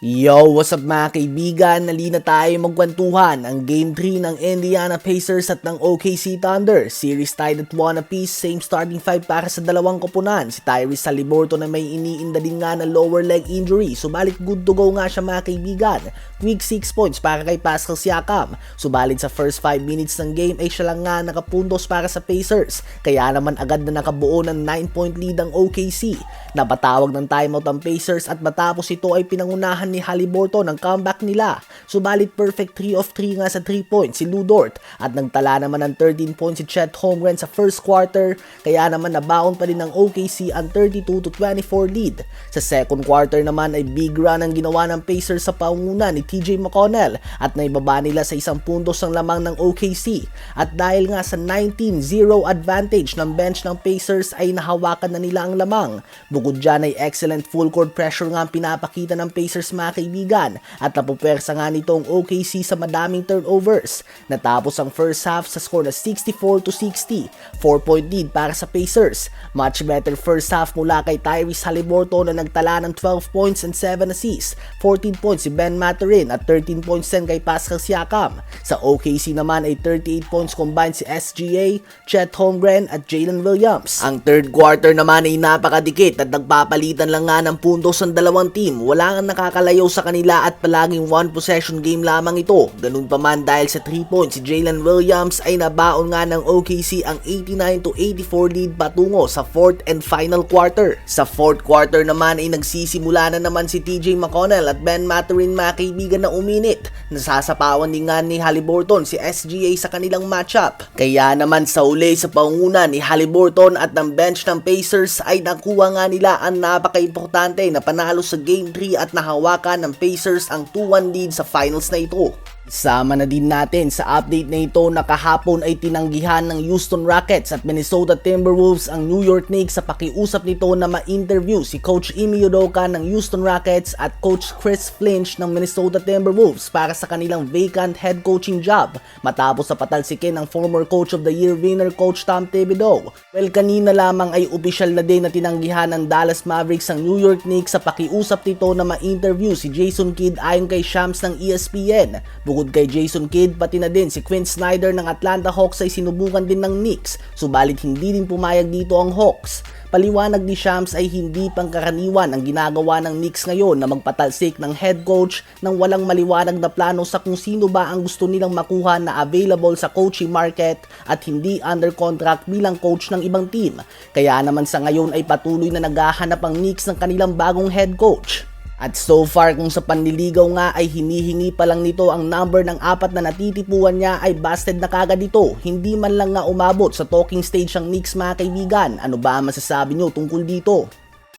Yo, what's up mga kaibigan? Nalina tayo magkwentuhan ang Game 3 ng Indiana Pacers at ng OKC Thunder. Series tied at 1 apiece, same starting 5 para sa dalawang koponan. Si Tyrese Saliborto na may iniinda din nga ng lower leg injury. Subalit good to go nga siya mga kaibigan. Quick 6 points para kay Pascal Siakam. Subalit sa first 5 minutes ng game ay siya lang nga nakapuntos para sa Pacers. Kaya naman agad na nakabuo ng 9 point lead ang OKC. Napatawag ng timeout ang Pacers at matapos ito ay pinangunahan ni Haliburton ang comeback nila. Subalit perfect 3 of 3 nga sa 3 points si Lou Dort at nagtala naman ng 13 points si Chet Holmgren sa first quarter kaya naman nabaon pa din ng OKC ang 32 to 24 lead. Sa second quarter naman ay big run ang ginawa ng Pacers sa paunguna ni TJ McConnell at naibaba nila sa isang puntos ang lamang ng OKC. At dahil nga sa 19-0 advantage ng bench ng Pacers ay nahawakan na nila ang lamang. Bukod dyan ay excellent full court pressure nga ang pinapakita ng Pacers mga kaibigan at napupersa nga nito ang OKC sa madaming turnovers. Natapos ang first half sa score na 64 to 60, 4 point lead para sa Pacers. Much better first half mula kay Tyrese Haliburton na nagtala ng 12 points and 7 assists, 14 points si Ben Maturin at 13 points din kay Pascal Siakam. Sa OKC naman ay 38 points combined si SGA, Chet Holmgren at Jalen Williams. Ang third quarter naman ay napakadikit at nagpapalitan lang nga ng puntos ang dalawang team. Wala nga nakakalayo sa kanila at palaging one possession game lamang ito. Ganun pa man dahil sa 3 points si Jalen Williams ay nabaon nga ng OKC ang 89 to 84 lead patungo sa fourth and final quarter. Sa fourth quarter naman ay nagsisimula na naman si TJ McConnell at Ben Maturin mga na uminit. Nasasapawan din nga ni Haliburton si SGA sa kanilang matchup. Kaya naman sa uli sa panguna ni Haliburton at ng bench ng Pacers ay nakuha nga nila ang napaka-importante na panalo sa Game 3 at nahawakan ng Pacers ang 2-1 lead sa finals na ito. Isama na din natin sa update na ito na kahapon ay tinanggihan ng Houston Rockets at Minnesota Timberwolves ang New York Knicks sa pakiusap nito na ma-interview si Coach Ime Udoka ng Houston Rockets at Coach Chris Flinch ng Minnesota Timberwolves para sa kanilang vacant head coaching job matapos sa patalsikin ng former Coach of the Year winner Coach Tom Thibodeau. Well, kanina lamang ay opisyal na din na tinanggihan ng Dallas Mavericks ang New York Knicks sa pakiusap nito na ma-interview si Jason Kidd ayon kay Shams ng ESPN. Bukod kay Jason Kidd, pati na din si Quinn Snyder ng Atlanta Hawks ay sinubukan din ng Knicks, subalit hindi din pumayag dito ang Hawks. Paliwanag ni Shams ay hindi pangkaraniwan ang ginagawa ng Knicks ngayon na magpatalsik ng head coach nang walang maliwanag na plano sa kung sino ba ang gusto nilang makuha na available sa coaching market at hindi under contract bilang coach ng ibang team. Kaya naman sa ngayon ay patuloy na naghahanap ang Knicks ng kanilang bagong head coach. At so far kung sa panliligaw nga ay hinihingi pa lang nito ang number ng apat na natitipuan niya ay busted na kagad ito. Hindi man lang nga umabot sa talking stage ang Knicks mga kaibigan. Ano ba masasabi nyo tungkol dito?